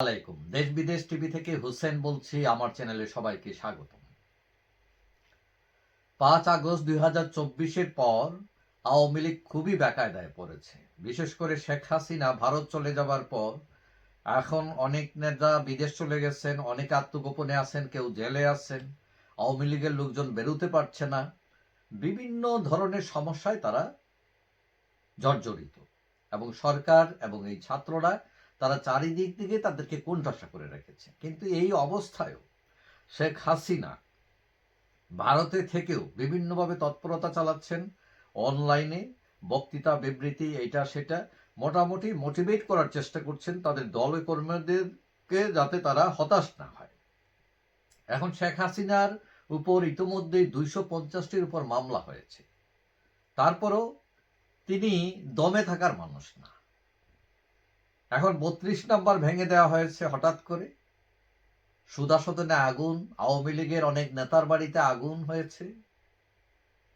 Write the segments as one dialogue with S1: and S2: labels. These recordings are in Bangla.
S1: আলাইকুম। দেশ বিদেশ টিভি থেকে হুসেন বলছি, আমার চ্যানেলে সবাইকে স্বাগত পাঁচ আগস্ট দুই পর আওয়ামী লীগ খুবই বেকায়দায় পড়েছে। বিশেষ করে শেখ হাসিনা ভারত চলে যাবার পর এখন অনেক নেতা বিদেশ চলে গেছেন, অনেক আত্মগোপনে আছেন, কেউ জেলে আছেন, আওয়ামী লীগের লোকজন বেরোতে পারছে না। বিভিন্ন ধরনের সমস্যায় তারা জর্জরিত। এবং সরকার এবং এই ছাত্ররা তারা চারিদিক থেকে তাদেরকে কোণঠাসা করে রেখেছে। কিন্তু এই অবস্থায়ও শেখ হাসিনা ভারতে থেকেও বিভিন্নভাবে তৎপরতা চালাচ্ছেন, অনলাইনে বক্তৃতা, বিবৃতি এটা সেটা মোটামুটি মোটিভেট করার চেষ্টা করছেন তাদের দল কর্মীদেরকে যাতে তারা হতাশ না হয়। এখন শেখ হাসিনার উপর ইতোমধ্যেই দুইশো পঞ্চাশটির উপর মামলা হয়েছে। তারপরও তিনি দমে থাকার মানুষ না। এখন বত্রিশ নাম্বার ভেঙে দেওয়া হয়েছে হঠাৎ করে। সুদাসদনে আগুন, আওয়ামী লীগের অনেক নেতার বাড়িতে আগুন হয়েছে।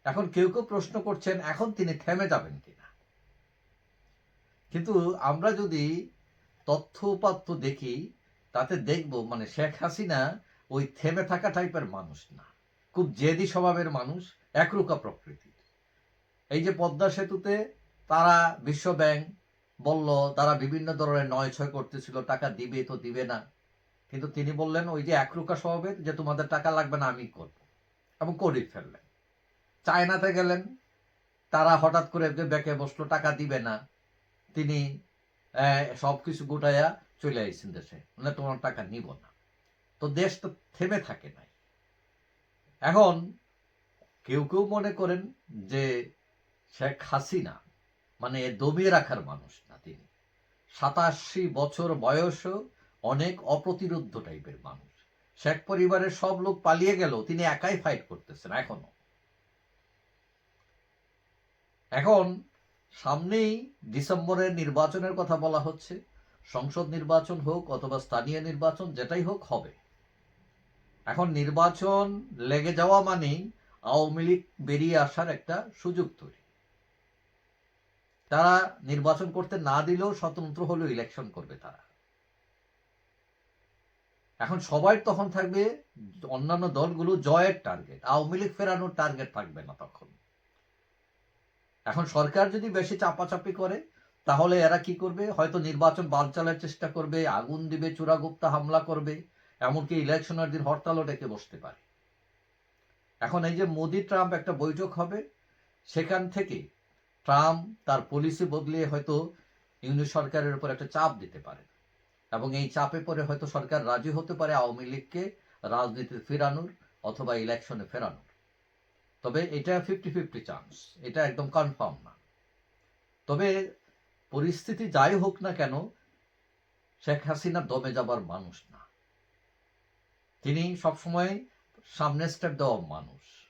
S1: এখন কেউ কেউ প্রশ্ন করছেন, এখন তিনি থেমে যাবেন কিনা? কিন্তু আমরা যদি তথ্য উপাত্য দেখি, তাতে দেখব মানে শেখ হাসিনা ওই থেমে থাকা টাইপের মানুষ না। খুব জেদি স্বভাবের মানুষ একরুকা প্রকৃতির। এই যে পদ্মা সেতুতে তারা বিশ্ব ব্যাংক বলল, তারা বিভিন্ন ধরনের নয় ছয় করতেছিল, টাকা দিবে তো দিবে না। কিন্তু তিনি বললেন, ওই যে একরুকা স্বভাবের যে তোমাদের টাকা লাগবে না, আমি করব। এবং করে ফেললেন। চায়নাতে গেলেন। তারা হঠাৎ করে ব্যাকে বসল, টাকা দিবে না। তিনি সব কিছু গোটাইয়া চলে আইছেন দেশে। মানে তোমার টাকা নিব না। তো দেশ তো থেমে থাকে নাই। এখন কেউ কেউ মনে করেন যে শেখ হাসিনা মানে দমিয়ে রাখার মানুষ না তিনি। সাতাশি বছর বয়সও অনেক অপ্রতিরোধ্য টাইপের মানুষ। শেখ পরিবারের সব লোক পালিয়ে গেল তিনি একাই ফাইট করতেছেন এখনও। এখন সামনেই ডিসেম্বরের নির্বাচনের কথা বলা হচ্ছে। সংসদ নির্বাচন হোক অথবা স্থানীয় নির্বাচন, যেটাই হোক হবে। এখন নির্বাচন লেগে যাওয়া মানেই আওয়ামী লীগ বেরিয়ে আসার একটা সুযোগ তৈরি। তারা নির্বাচন করতে না দিলেও স্বতন্ত্র হলেও ইলেকশন করবে তারা। এখন সবাই তখন থাকবে, অন্যান্য দলগুলো জয়ের টার্গেট আওয়ামী লীগ ফেরানোর টার্গেট থাকবে না তখন। এখন সরকার যদি বেশি চাপাচাপি করে, তাহলে এরা কি করবে? হয়তো নির্বাচন বাদ চালার চেষ্টা করবে, আগুন দিবে, চূড়াগুপ্তা হামলা করবে, এমনকি ইলেকশনের দিন হরতালও ডেকে বসতে পারে। এখন এই যে মোদি ট্রাম্প একটা বৈঠক হবে, সেখান থেকে ট্রাম্প তার পলিসি বদলিয়ে হয়তো ইউনিট সরকারের উপর একটা চাপ দিতে পারে। এবং এই চাপে পরে হয়তো সরকার রাজি হতে পারে আওয়ামী লীগকে রাজনীতিতে ফেরানোর অথবা ইলেকশনে ফেরানোর। তবে এটা ফিফটি ফিফটি চান্স এটা একদম কনফার্ম না। তবে পরিস্থিতি যাই হোক না কেন, শেখ হাসিনা দমে যাবার মানুষ না। তিনি সবসময় সামনে স্টেপ দেওয়া মানুষ।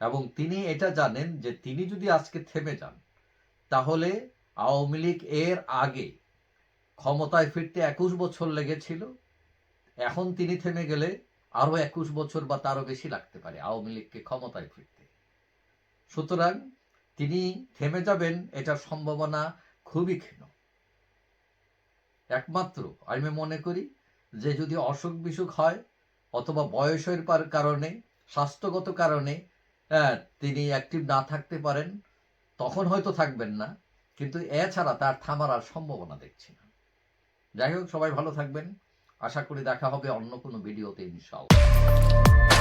S1: এবং তিনি এটা জানেন যে তিনি যদি আজকে থেমে যান, তাহলে আওয়ামী লীগ এর আগে ক্ষমতায় ফিরতে একুশ বছর লেগেছিল। এখন তিনি থেমে গেলে আরও একুশ বছর বা তারও বেশি লাগতে পারে আওয়ামী লীগকে ক্ষমতায় ফিরতে। সুতরাং তিনি থেমে যাবেন এটার সম্ভাবনা খুবই ক্ষীণ। একমাত্র আমি মনে করি যে যদি অসুখ বিসুখ হয় অথবা বয়সের কারণে স্বাস্থ্যগত কারণে তিনি অ্যাক্টিভ না থাকতে পারেন, তখন হয়তো থাকবেন না, কিন্তু এছাড়া তার থামার আর সম্ভাবনা দেখছি না। যাই হোক, সবাই ভালো থাকবেন। আশা করি দেখা হবে অন্য কোনো ভিডিওতে ইনশাল্লাহ